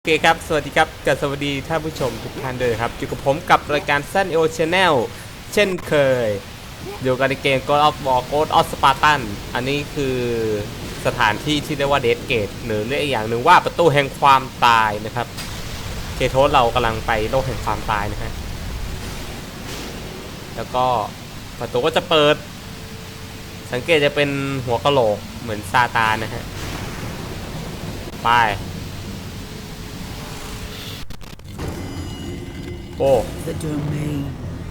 โอเคครับ สวัสดีครับกับสวัสดีท่านผู้ชมทุกท่านด้วยครับ อยู่กับผมกับรายการสั้นโอชแนลเช่นเคย อยู่กันในเกม God of War God of Spartan อันนี้คือสถานที่ที่เรียกว่าเดสเกตหรือเรียกอีกอย่างหนึ่งว่าประตูแห่งความตายนะครับ เคโทสเรากำลังไปโลกแห่งความตายนะฮะ แล้วก็ประตูก็จะเปิด สังเกตจะเป็นหัวกะโหลกเหมือนซาตานนะฮะ ไป โอ้ The domain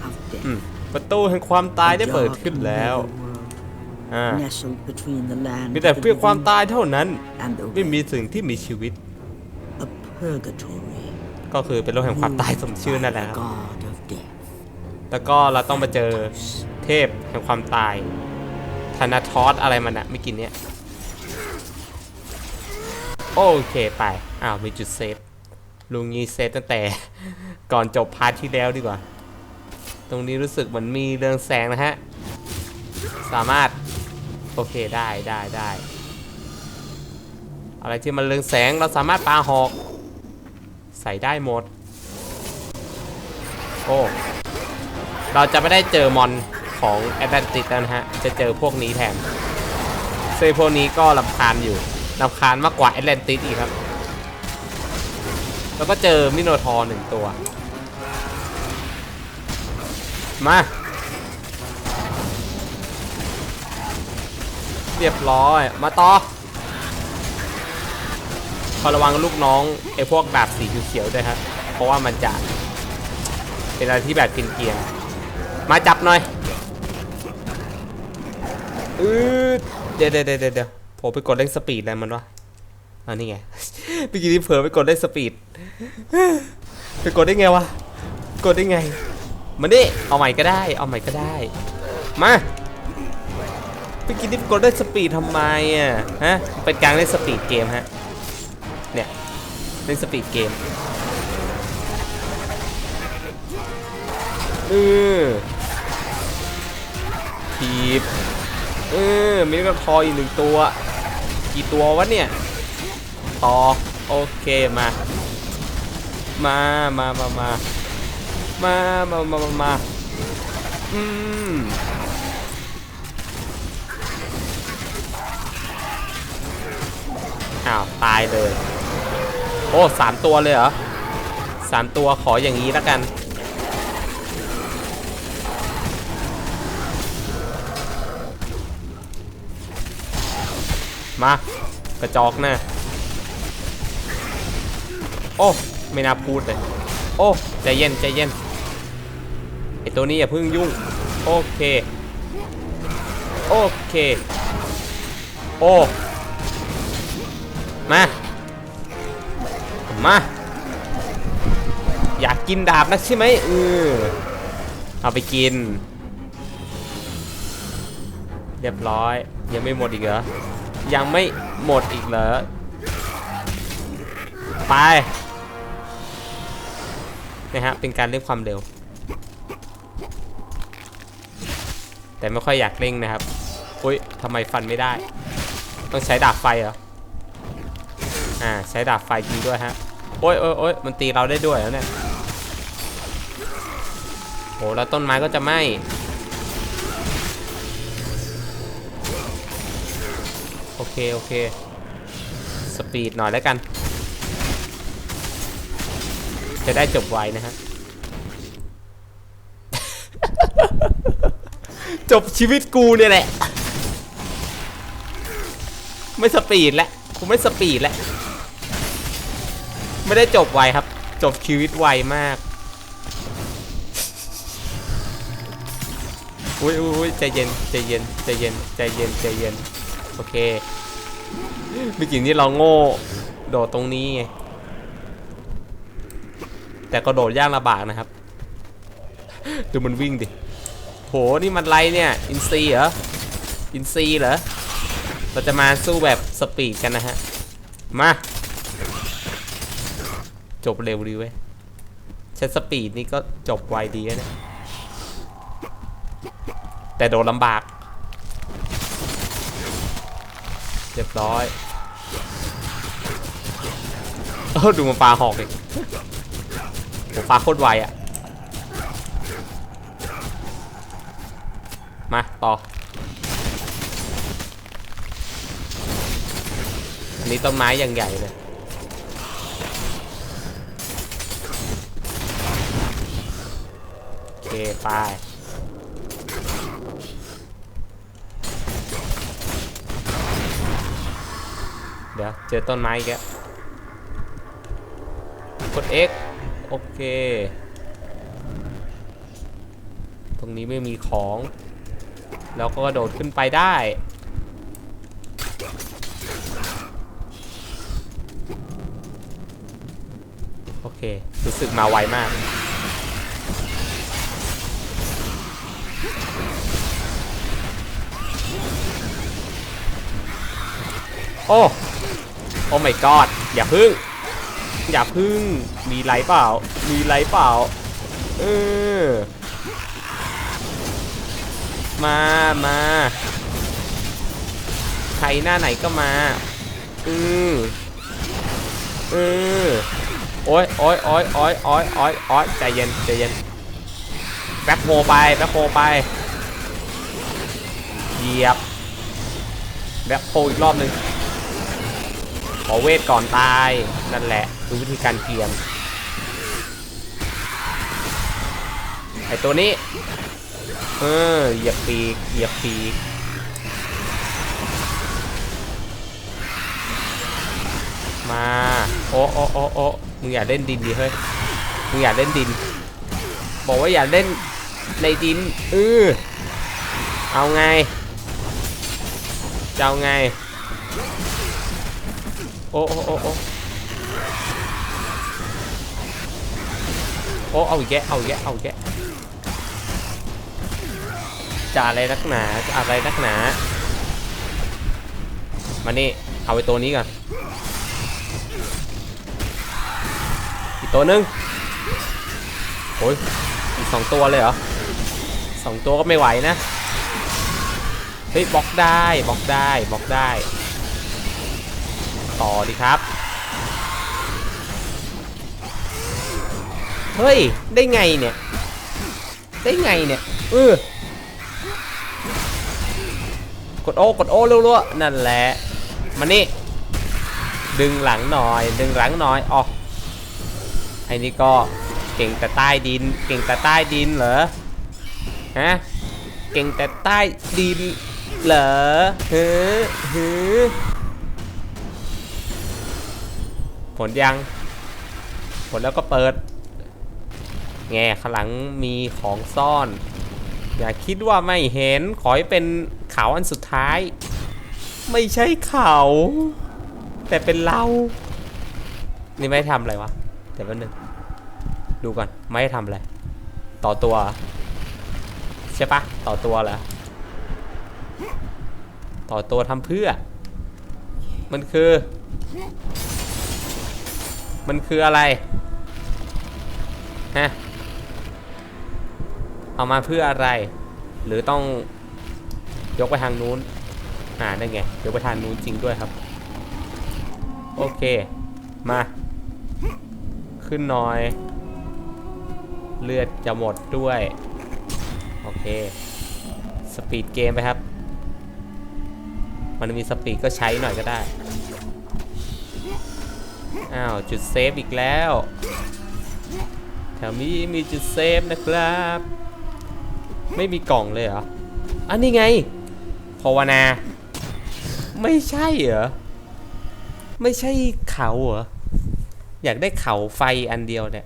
of อืม death. ประตูแห่งความตายได้ The เปิด dark ขึ้นแล้ว netherworld อ่า Nestled between the land มีแต่ of the เพื่อความ living ตายเท่านั้น and the ไม่มี dead. สิ่งที่มีชีวิต A purgatory ก็คือเป็นโลกแห่งความตายสมชื่อ ruled นั่นแหละ by ครับ the God of death. แล้วก็เราต้องมาเจอเทพแห่งความตายธนาทอสอะไรมันอะไม่กินเนี้ย โอเคไป อ้าว มีจุดเซฟ ลุงงี้เซฟตั้งแต่ก่อนจบพาร์ทที่แล้วดีกว่า ตรงนี้รู้สึกเหมือนมีเรืองแสงนะฮะ สามารถ โอเคได้ได้ได้อะไรที่มันเรืองแสงเราสามารถปาหอก ใส่ได้หมด โอ้ เราจะไม่ได้เจอมอนของแอตแลนติสแล้วนะฮะ จะเจอพวกนี้แทนซึ่งพวกนี้ก็ลำคาญอยู่ลำคาญมากกว่าแอตแลนติสอีกครับ แล้วก็เจอมิโนทอร์หนึ่งตัว มา เรียบร้อย มาต่อขอระวังลูกน้องไอ้พวกดาบสีเขียวๆด้วยฮะเพราะว่ามันจะเป็นอะไรที่แบบกินเกียร์มาจับหน่อยอือเดี๋ยวเดี๋ยวเดี๋ยวเดี๋ยวผมไปกดเร่งสปีดอะไรมันวะ อันนี้ไงเมื่อกี้ที่เผลอไปกดเร่งสปีดไปกดได้ไงวะ กดได้ไงมันดิเอาใหม่ก็ได้ เอาใหม่ก็ได้ มาเมื่อกี้ที่กดเล่นสปีดทำไมอะฮะเป็นการเล่นสปีดเกมฮะ เนี่ยเล่นสปีดเกมเออทีบเออมีกระทออีกหนึ่งตัว กี่ตัววะเนี่ย ต่อโอเคมา มามามามามามามามามาอืมอ้าวตายเลย โอ้สามตัวเลยเหรอสามตัวขออย่างนี้แล้วกันมากระจอกนะ โอ้ ไม่น่าพูดเลย โอ้ใจเย็นใจเย็นไอตัวนี้อย่าเพิ่งยุ่ง โอเค โอเค โอ้ มา มา อยากกินดาบนักใช่ไหมเออเอาไปกิน เรียบร้อย ยังไม่หมดอีกเหรอ ยังไม่หมดอีกเหรอ ไป นะฮะเป็นการเร่งความเร็ว แต่ไม่ค่อยอยากเร่งนะครับอุ้ยทำไมฟันไม่ได้ ต้องใช้ดาบไฟเหรออ่าใช้ดาบไฟจริงด้วยฮะโอ้ยโอ้ยโอ้ยมันตีเราได้ด้วยแล้วเนี่ยโหแล้วต้นไม้ก็จะไหม้โอเค โอเค สปีดหน่อยแล้วกัน จะได้จบไวนะฮะ จบชีวิตกูเนี่ยแหละ ไม่สปีดแล้วกูไม่สปีดแล้ว ไม่ได้จบไวครับ จบชีวิตไวมากอุ้ยอุ้ยอุ้ยใจเย็นใจเย็นใจเย็นใจเย็นใจเย็นโอเคเมื่อกี้นี้เราโง่โดดตรงนี้ไง แต่ก็โดดยากลำบากนะครับ ดูมันวิ่งดิ โห นี่มันไรเนี่ย อินซีเหรอ อินซีเหรอ เราจะมาสู้แบบสปีดกันนะฮะ มา จบเร็วดีเว้ยใช้สปีดนี่ก็จบไวดีนะ แต่โดนลำบากเรียบร้อยเออดูมันปลาหอกอีก ผมปาโคตรไวอะมา ต่อ อันนี้ต้นไม้อย่างใหญ่เลยโอเคไปเดี๋ยว เจอต้นไม้อีกแล้วกด X โอเค ตรงนี้ไม่มีของ แล้วก็กระโดดขึ้นไปได้ โอเค รู้สึกมาไวมาก โอ้ โอ้ my god อย่าพึ่ง อย่าพึ่ง มีไรเปล่า มีไรเปล่า เออ มามาใครหน้าไหนก็มา อืออือโอ้ยโอ้ยโอ้ยโอ้ยโอ้ยโอ้ยโอ้ยใจเย็นใจเย็นแบ็คโฮไปแบ็คโฮไปเหยียบแบ็คโฮอีกรอบหนึ่ง ขอเวทก่อนตาย นั่นแหละ คือวิธีการเกียมไอตัวนี้ เออเหยียบปีกเหยียบปีกมา โอ้โอ้โอ้โอ้มึงอย่าเล่นดินดิเฮ้ย มึงอย่าเล่นดิน บอกว่าอย่าเล่นในดินเออเอาไงจะเอาไง โอ้โอ้โอ้โอ้โอ้เอาอีกแกะเอาอีกแกะเอาอีกแกะจะอะไรนักหนาจะอะไรนักหนา มานี่ เอาไปตัวนี้ก่อน อีกตัวหนึงโอ้ยอีกสองตัวเลยเหรอสองตัวก็ไม่ไหวนะ เฮ้ยบล็อกได้บล็อกได้บล็อกได้ ต่อดีครับ เฮ้ย ได้ไงเนี่ย ได้ไงเนี่ยเออกดโอกดโอเร็วๆนั่นแหละ มานี่ ดึงหลังหน่อย ดึงหลังหน่อยอ๋อไอ้นี่ก็เก่งแต่ใต้ดิน เก่งแต่ใต้ดินเหรอ ฮะ เก่งแต่ใต้ดินเหรอเฮ้อเฮ้อ ผลยัง ผลแล้วก็เปิด แง่ข้างหลังมีของซ่อน อย่าคิดว่าไม่เห็น ขอให้เป็นเขาอันสุดท้าย ไม่ใช่เขา แต่เป็นเรา นี่ไม่ทำอะไรวะ เดี๋ยวแป๊บนึง ดูก่อน ไม่ทำอะไร ต่อตัว ใช่ปะ ต่อตัวเหรอ ต่อตัวทำเพื่อ มันคือ มันคืออะไรฮะเอามาเพื่ออะไร หรือต้องยกไปทางนู้นอ่านั่นไงยกไปทางนู้นจริงด้วยครับ โอเค มา ขึ้นหน่อย เลือดจะหมดด้วย โอเค สปีดเกมไปครับ มันมีสปีดก็ใช้หน่อยก็ได้ อ้าวจุดเซฟอีกแล้ว แถวนี้มีจุดเซฟนะครับ ไม่มีกล่องเลยเหรออันนี้ไงภาวนา ไม่ใช่เหรอ ไม่ใช่เขาเหรอ อยากได้เขาไฟอันเดียวเนี่ย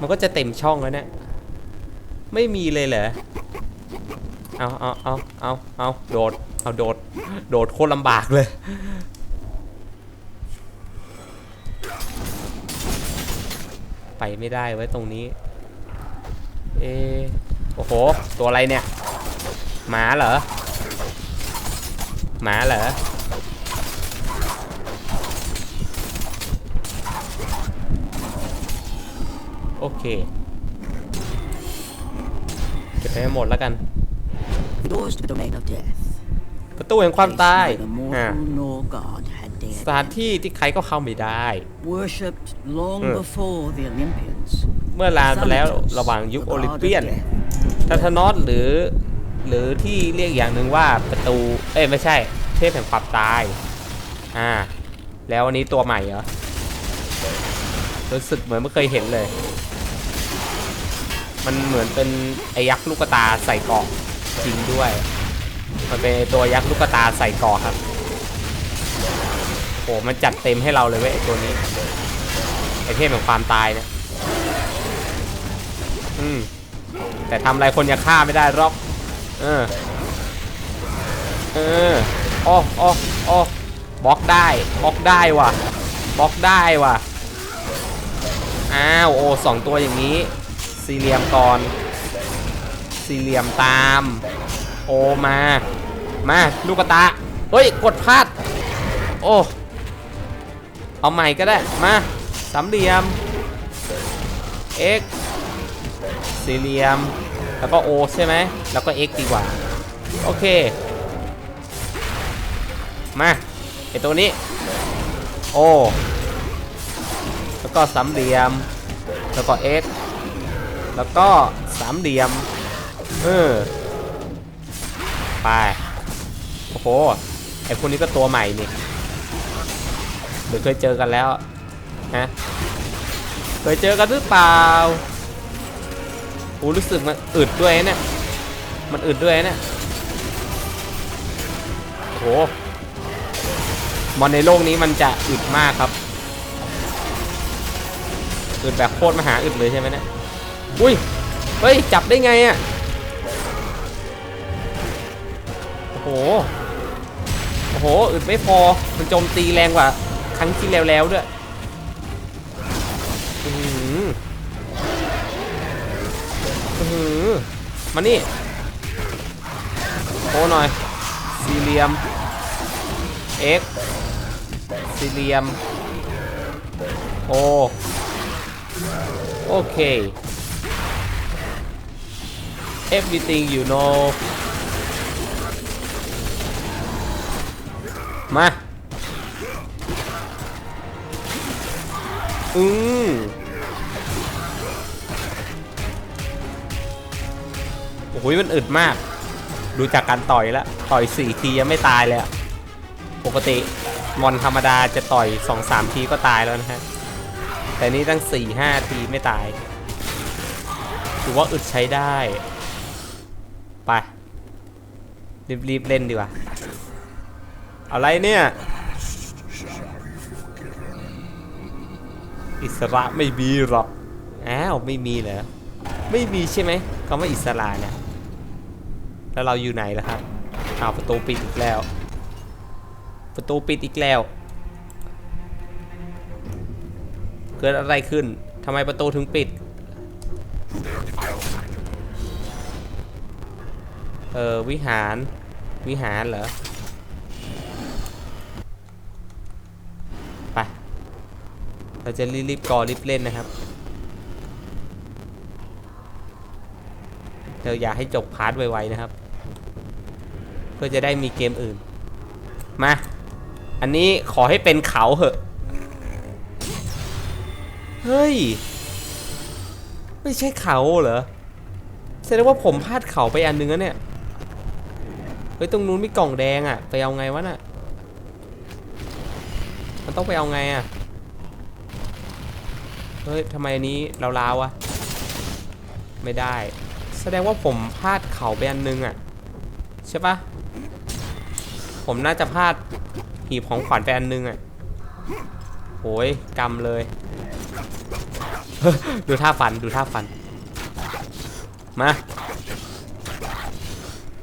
มันก็จะเต็มช่องแล้วเนี่ย ไม่มีเลยเหรอ เอาเอาเอาเอาเอาโดด เอาโดด โดดโคตรลำบากเลย ไปไม่ได้ไว้ยตรงนี้ เอะโอ้โห ตัวอะไรเนี่ย หมาเหรอ หมาเหรอ โอเค เก็บไปให้หมดแล้วกัน Doors to the domain of death. ประตูแห่งความตาย Neither อ่า mortal nor god had dead, สถานที่ที่ใครก็เข้าไม่ได้ worshipped long Hmm. before the Olympians. เมื่อลานมาแล้วระหว่างยุคโอลิมเปียนทัทานอสหรือ หรือที่เรียกอย่างหนึ่งว่าประตู เอ้ยไม่ใช่ เทพแห่งความตาย อ่า แล้วอันนี้ตัวใหม่เหรอ รู้สึกเหมือนไม่เคยเห็นเลย มันเหมือนเป็นไอยักษ์ลูกตาใส่เกราะจริงด้วย มันเป็นไอ้ตัวยักษ์ลูกตาใส่เกราะครับ โอ้มันจัดเต็มให้เราเลยเว้ยตัวนี้ไอเทพแห่งความตายเนี่ยอืมแต่ทำอะไรคนยังฆ่าไม่ได้หรอก เออ เอออ้ออ้ออ้อบล็อกได้บล็อกได้ว่ะบล็อกได้ว่ะอ้าวโอ้สองตัวอย่างนี้ สี่เหลี่ยมก่อน สี่เหลี่ยมตาม โอมา มา ลูกกระตา เฮ้ย กดพลาด โอ้ เอาใหม่ก็ได้ มาสามเหลี่ยม x สี่เหลี่ยม แล้วก็ O ใช่ไหม แล้วก็ X ดีกว่า โอเค มาไอตัวนี้ O แล้วก็สามเหลี่ยม แล้วก็ X แล้วก็สามเหลี่ยม เออ ไป โอ้โห ไอพวกนี้ก็ตัวใหม่นี่ หรือเคยเจอกันแล้วฮะเคยเจอกันหรือเปล่าโอ้รู้สึกมันอึดด้วยเนี่ยมันอึดด้วยเนี่ยโอ้โหมอนในโลกนี้มันจะอึดมากครับอึดแบบโคตรมหาอึดเลยใช่ไหมเนี่ยอุ้ยเฮ้ยจับได้ไงอะ่ะโอ้โหโอ้โหอึดไม่พอมันโจมตีแรงกว่า รั้งที่แล้วๆด้วยอือหืออื้อหือมานี่โอ้หน่อย สี่เหลี่ยม x สี่เหลี่ยมโอโอเค everything you know มา อืมโอ้โหมันอึดมาก ดูจากการต่อยแล้ว ต่อยสี่ทียังไม่ตายเลยอะปกติมอนธรรมดาจะต่อยสองสามทีก็ตายแล้วนะฮะ แต่นี่ตั้งสี่ห้าทีไม่ตาย ถือว่าอึดใช้ได้ ไป รีบๆเล่นดีกว่า อะไรเนี่ย อิสระไม่มีหรอก อ้าว ไม่มีเหรอ ไม่มีใช่ไหมคำว่าอิสระเนี่ย แล้วเราอยู่ไหนล่ะครับอ้าวประตูปิดอีกแล้ว ประตูปิดอีกแล้ว เกิดอะไรขึ้นทำไมประตูถึงปิด เออวิหาร วิหารเหรอ ไป เราจะรีบๆกอรีบเล่นนะครับเราอยากให้จบพาร์ทไวๆนะครับ เพื่อจะได้มีเกมอื่น มา อันนี้ขอให้เป็นเขาเหอะ เฮ้ย ไม่ใช่เขาเหรอ แสดงว่าผมพลาดเขาไปอันนึงแล้วเนี่ย เฮ้ย ตรงนู้นมีกล่องแดงอะไปเอาไงวะน่ะ มันต้องไปเอาไงอะ ฮ้ยทำไมอันนี้เราลาวๆอะไม่ได้ แสดงว่าผมพลาดเขาไปอันนึงอะใช่ปะผมน่าจะพลาดหีบของขวัญไปอันนึงอะโหยกำเลย ดูท่าฟันดูท่าฟัน มา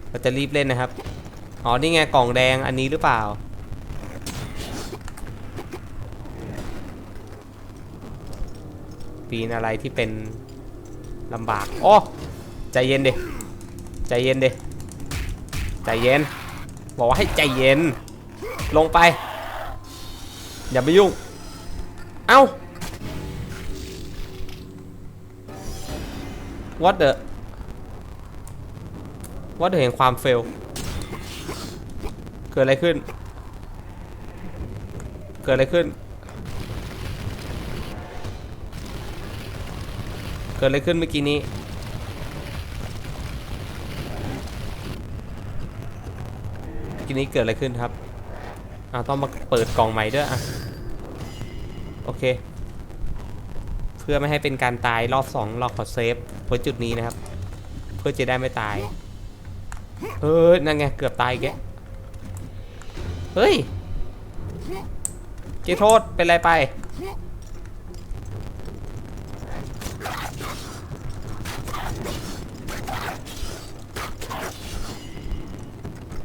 เราจะรีบเล่นนะครับ อ๋อ นี่ไงกล่องแดงอันนี้หรือเปล่า ปีนอะไรที่เป็นลำบากโอ้ใจเย็นดิใจเย็นดิใจเย็น บอกว่าให้ใจเย็น ลงไป อย่าไปยุ่ง เอ้า what the what the เห็นความเฟล เกิดอะไรขึ้น เกิดอะไรขึ้น เกิดอะไรขึ้นเมื่อกี้นี้เมื่อกี้นี้เกิดอะไรขึ้นครับอ้าต้องมาเปิดกล่องใหม่ด้วยอะ โอเค เพื่อไม่ให้เป็นการตายรอบสองเราขอเซฟไว้จุดนี้นะครับ เพื่อจะได้ไม่ตาย เฮ้ย นั่นไง เกือบตายแกเฮ้ยเจโทษ เป็นไรไป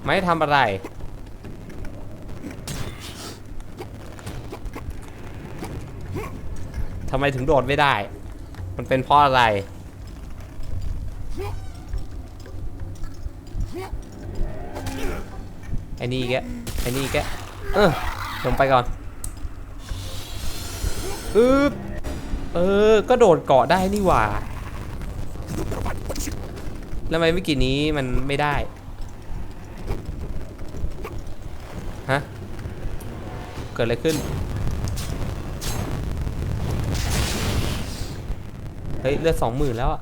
ไม่ทำอะไร ทำไมถึงโดดไม่ได้ มันเป็นเพราะอะไร ไอ้นี่แกไอ้นี่แกเออลงไปก่อนอึ๊บเออ ก็โดดเกาะได้นี่หว่า แล้วทำไมเมื่อกี้นี้มันไม่ได้ ฮะ เกิดอะไรขึ้น เฮ้ยเลือดสองหมื่นแล้วอะ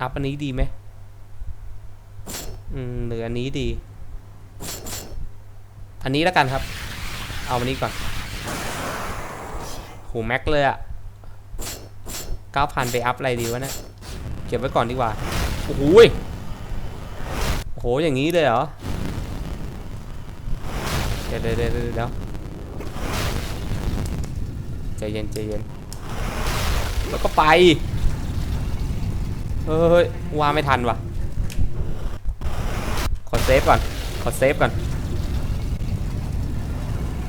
อัพอันนี้ดีไหมอืมหรืออันนี้ดี อันนี้แล้วกันครับ เอาอันนี้ก่อนโหแม็กเลยอะเก้าพันไปอัพอะไรดีวะเนี่ยเก็บไว้ก่อนดีกว่า โอ้โหโอ้โหอย่างนี้เลยเหรอ เดี๋ยวเดี๋ยวเดี๋ยว ใจเย็นใจเย็นแล้วก็ไป เฮ้ย ว่าไม่ทันว่ะ ขอเซฟก่อน ขอเซฟก่อน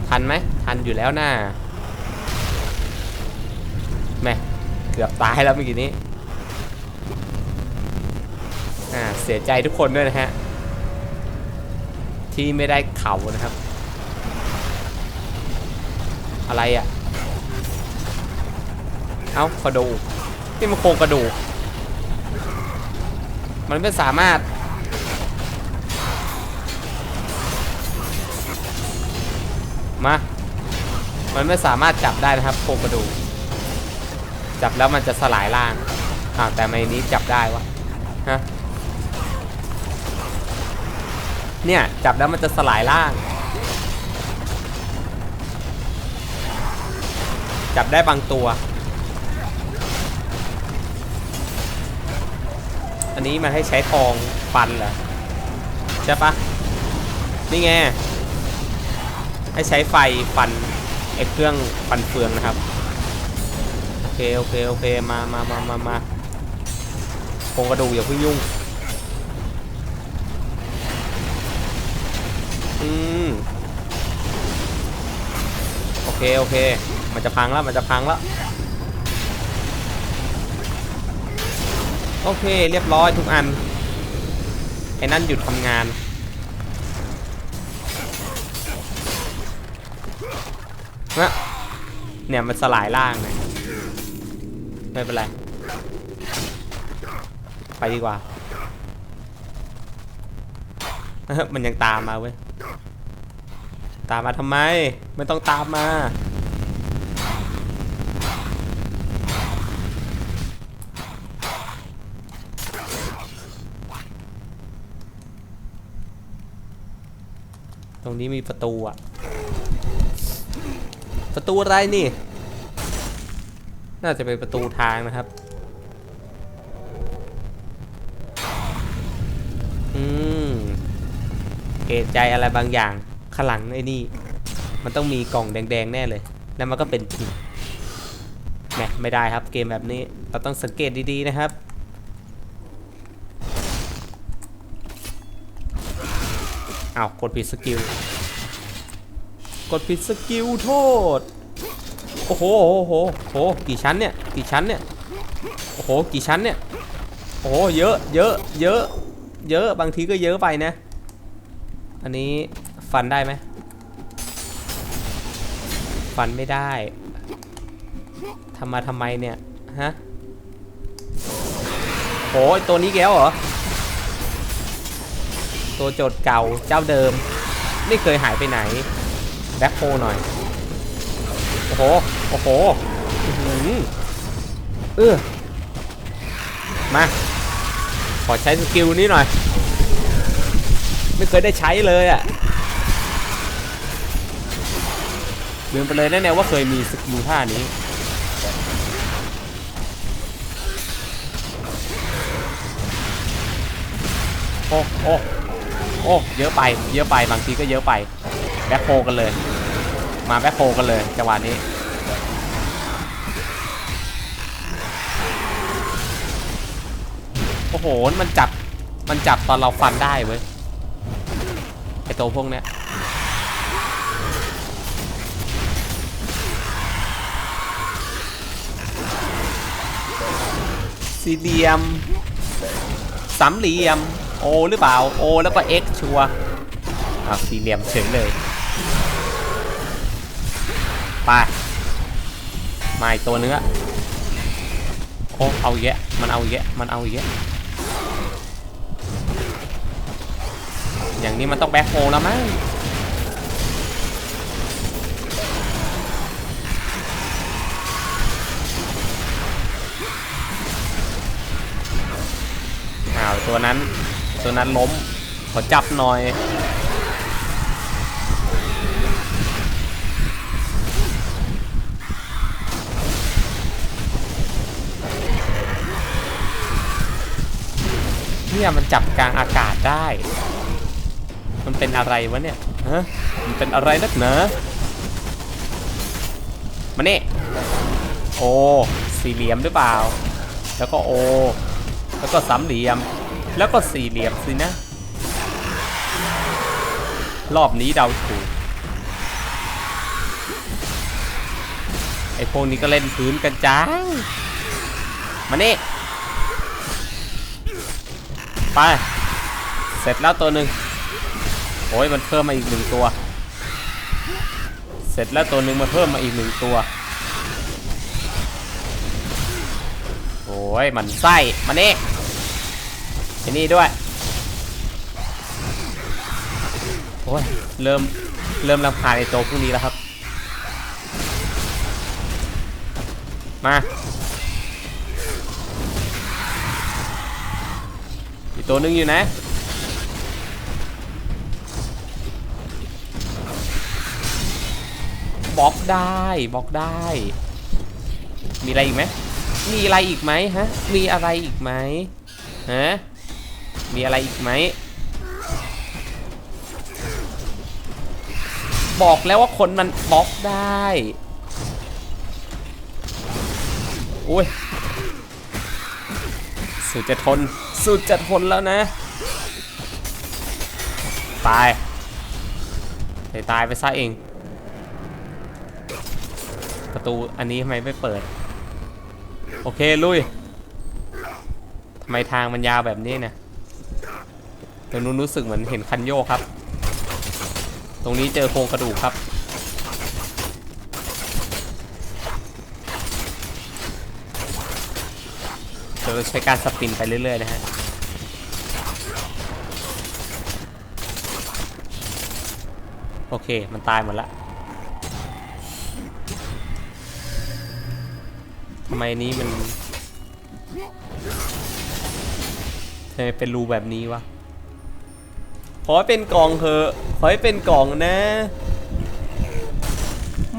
ทันไหม ทันอยู่แล้วน่าแม่เกือบตายแล้วเมื่อกี้นี้ อ่า เสียใจทุกคนด้วยนะฮะ ที่ไม่ได้เข่านะครับ อะไรอะ่ะ เอ้ากระดูกนี่มันโครงกระดูก มันไม่สามารถ มา มันไม่สามารถจับได้นะครับโครงกระดูก จับแล้วมันจะสลายล่างอ้าวแต่ไม่นี้จับได้วะ ฮะ เนี่ย จับแล้วมันจะสลายล่าง จับได้บางตัว อันนี้มันให้ใช้ทองฟันเหรอใช่ปะนี่ไงให้ใช้ไฟฟันไอ้เครื่องฟันเฟืองนะครับโอเคโอเคโอเคมามามามามาโครงกระดูกอย่าเพิ่งยุ่งอืมโอเคโอเค มันจะพังแล้วมันจะพังแล้ว โอเคเรียบร้อยทุกอัน ไอ้นั่นหยุดทำงาน นะเนี่ยมันสลายล่างเลยไม่เป็นไร ไปดีกว่า มันยังตามมาเว้ย ตามมาทำไม ไม่ต้องตามมา นี้มีประตูอะประตูอะไรนี่ น่าจะเป็นประตูทางนะครับ อืมเอะใจอะไรบางอย่างข้างหลังไอ้นี่ มันต้องมีกล่องแดงๆแน่เลย แล้วมันก็เป็นจริงแหมไม่ได้ครับเกมแบบนี้ เราต้องสังเกตดีๆนะครับ อ้าวกดผิดสกิล กดผิดสกิลโทษ โอ้โหโอ้โหโอ้โหกี่ชั้นเนี่ย กี่ชั้นเนี่ย โอ้โห กี่ชั้นเนี่ย โอ้โห เยอะ เยอะ เยอะ เยอะ บางทีก็เยอะไปนะ อันนี้ฟันได้ไหม ฟันไม่ได้ทำมาทำไมเนี่ย ฮะโอ้ยตัวนี้แก้วเหรอ ตัวโจทย์เก่าเจ้าเดิม ไม่เคยหายไปไหนแบ็คโฮหน่อย โอ้โหอื้อหือเออมา ขอใช้สกิลนี้หน่อย ไม่เคยได้ใช้เลยอะ่ะลืมไปเลยแน่ๆว่าเคยมีสกิลท่านี้โอ้โอ้ โอ้เยอะไปเยอะไปบางทีก็เยอะไปแบ็คโฮกันเลย มาแบ็คโฮกันเลยจังหวะนี้โอ้โหมันจับมันจับตอนเราฟันได้เว้ยไอตัวพวกเนี้ยสี่เหลี่ยมสามเหลี่ยม โอหรือเปล่าโอแล้วก็ X ชัวอาสี่เหลี่ยมเฉยเลย ไปมาอีกตัวเนื้อโอ้เอาแยะมันเอาแยะมันเอาแยะอย่างนี้มันต้องแบ็คโฮแล้วมั้งอ้าวตัวนั้น ตัวนั้นล้ม ขอจับหน่อย เนี่ยมันจับกลางอากาศได้ มันเป็นอะไรวะเนี่ย ฮะ มันเป็นอะไรนักหนามานี่โอสี่เหลี่ยมหรือเปล่า แล้วก็โอ แล้วก็สามเหลี่ยม แล้วก็สี่เหลี่ยมสินะ รอบนี้เดาถูก ไอพวกนี้ก็เล่นพื้นกันจ้ามานี่ ไป เสร็จแล้วตัวหนึ่งโอ้ยมันเพิ่มมาอีกหนึ่งตัว เสร็จแล้วตัวหนึ่งมาเพิ่มมาอีกหนึ่งตัว โอ้ยมันไส้มานี่ ไอ้นี่ด้วยโอ้ยเริ่มเริ่มรำคาญไอ้ตัวพวกนี้แล้วครับ มาอีกตัวนึงอยู่นะบล็อกได้บล็อกได้ มีอะไรอีกไหมมีอะไรอีกไหมฮะ มีอะไรอีกไหมฮะ มีอะไรอีกไหม บอกแล้วว่าคนมันบล็อกได้อุ้ยสุดจะทน สุดจะทนแล้วนะ ตายเดี๋ยวตายไปซะเอง ประตูอันนี้ทำไมไม่เปิด โอเค ลุยทำไมทางมันยาวแบบนี้เนี่ย ตรงนู้นรู้สึกเหมือนเห็นคันโยกครับ ตรงนี้เจอโครงกระดูกครับ เราใช้การสปินไปเรื่อยๆนะฮะโอเค มันตายหมดละทำไมนี้มันทำไมเป็นรูแบบนี้วะ อให้เป็นกล่องเถอะขอให้เป็นกล่องนะ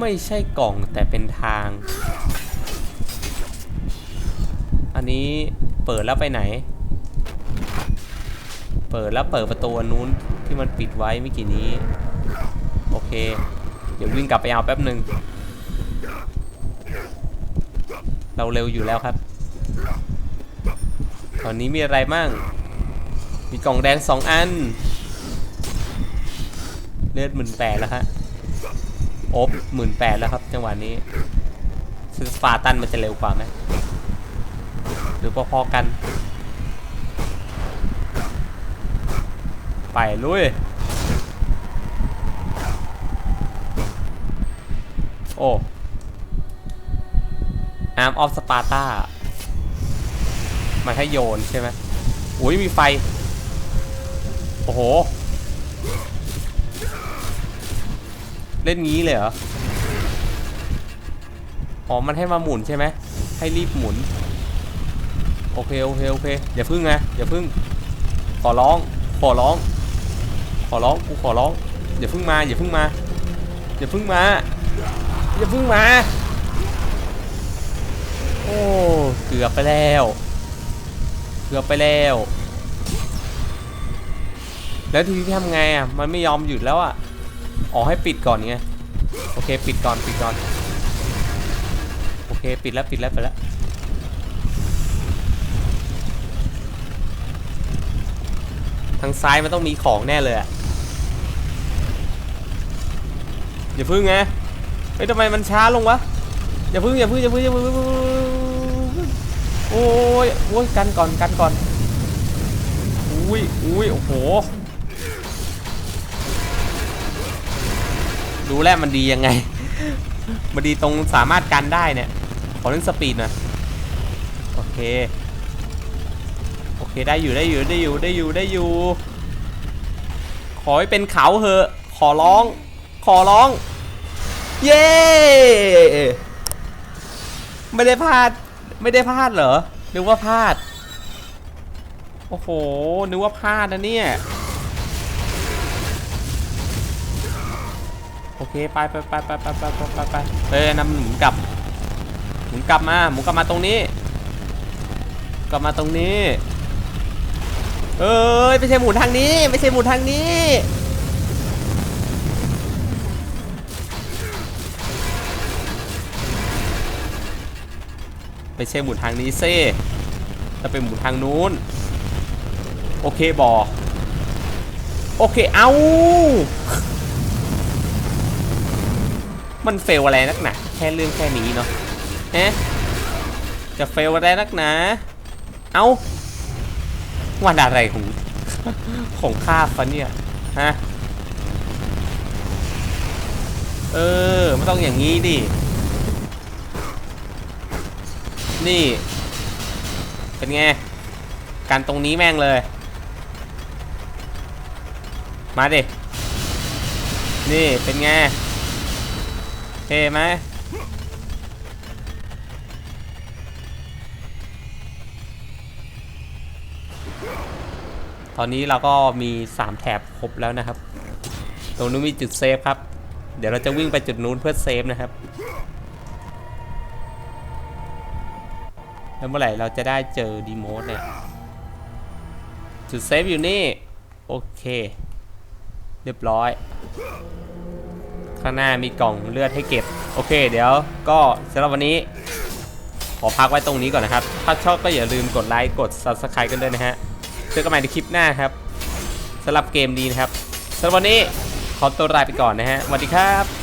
ไม่ใช่กล่องแต่เป็นทาง อันนี้เปิดแล้วไปไหน เปิดแล้วเปิดประตูนู้นที่มันปิดไว้เมื่อกี้นี้ โอเค เดี๋ยววิ่งกลับไปเอาแป๊บหนึ่งเราเร็วอยู่แล้วครับ ตอนนี้มีอะไรมั่งมีกล่องแดงสองอัน ลือดหมื่นแปดแล้วฮะโอบหมื่นแปดแล้วครับ จังหวะนี้ซื้อฟาตันมันจะเร็วกว่าไหมหรือพอๆกัน ไปลุยโอ้อาร์มออฟสปาร์ตามันให้โยนใช่ไหมอุ้ยมีไฟ โอ้โห เล่นงี้เลยเหรอ อ๋อ มันให้มาหมุนใช่ไหม ให้รีบหมุน โอเค โอเค โอเค อย่าพึ่งนะ อย่าพึ่ง ขอร้อง ขอร้อง ขอร้อง กูขอร้อง อย่าพึ่งมา อย่าพึ่งมา อย่าพึ่งมา อย่าพึ่งมา โอ้ เกือบไปแล้ว เกือบไปแล้ว แล้วทีนี้ทำไงอะ มันไม่ยอมหยุดแล้วอะ อ๋อให้ปิดก่อนไงโอเคปิดก่อนปิดก่อนโอเคปิดแล้วปิดแล้วไปแล้วทางซ้ายมันต้องมีของแน่เลยอะอย่าพึ่งไงเฮ้ยทำไมมันช้าลงวะอย่าพึ่งอย่าพึ่งอย่าพึ่งอย่าพึ่งอย่าพึ่งโอ้ยโอ้ยกันก่อนกันก่อนอุ้ยอุ้ยโอ้โห ดูแลวมันดียังไง มันดีตรงสามารถกันได้เนี่ย ขอเล่นสปีดหน่อยโอเค โอเคได้อยู่ได้อยู่ได้อยู่ได้อยู่ได้อยู่ ขอให้เป็นเขาเหอะ ขอร้อง ขอร้อง เย้ ไม่ได้พลาด ไม่ได้พลาดเหรอ นึกว่าพลาด โอ้โห นึกว่าพลาดนะเนี่ย เคไปไปไปไปไปไปไปไปไปเฮ้ยนำหมุนกลับหมุนกลับมาหมุนกลับมาตรงนี้ กลับมาตรงนี้ เอ้ยไม่ใช่หมุนทางนี้ไม่ใช่หมุนทางนี้ไม่ใช่หมุนทางนี้เซ่จะเป็นหมุนทางนู้น โอเคบอโอเคเอา มันเฟลอะไรนักหนาแค่เรื่องแค่นี้เนาะเอ๊ะจะเฟลอะไรนักหนาเอาวันอะไรของของข้าฟะเนี่ยฮะเออไม่ต้องอย่างนี้ดินี่ เป็นไงการตรงนี้แม่งเลย มาดินี่เป็นไง เท่ไหมตอนนี้เราก็มี 3 แถบครบแล้วนะครับ ตรงนู้นมีจุดเซฟครับ เดี๋ยวเราจะวิ่งไปจุดนู้นเพื่อเซฟนะครับ แล้วเมื่อไหร่เราจะได้เจอดีโมดเนี่ย จุดเซฟอยู่นี่ โอเค เรียบร้อย ข้างหน้ามีกล่องเลือดให้เก็บ โอเค เดี๋ยวก็สำหรับวันนี้ ขอพักไว้ตรงนี้ก่อนนะครับ ถ้าชอบก็อย่าลืมกดไลค์กด subscribe กันด้วยนะฮะเจอกันใหม่ในคลิปหน้าครับสำหรับเกมดีนะครับสำหรับวันนี้ขอตัวลาไปก่อนนะฮะสวัสดีครับ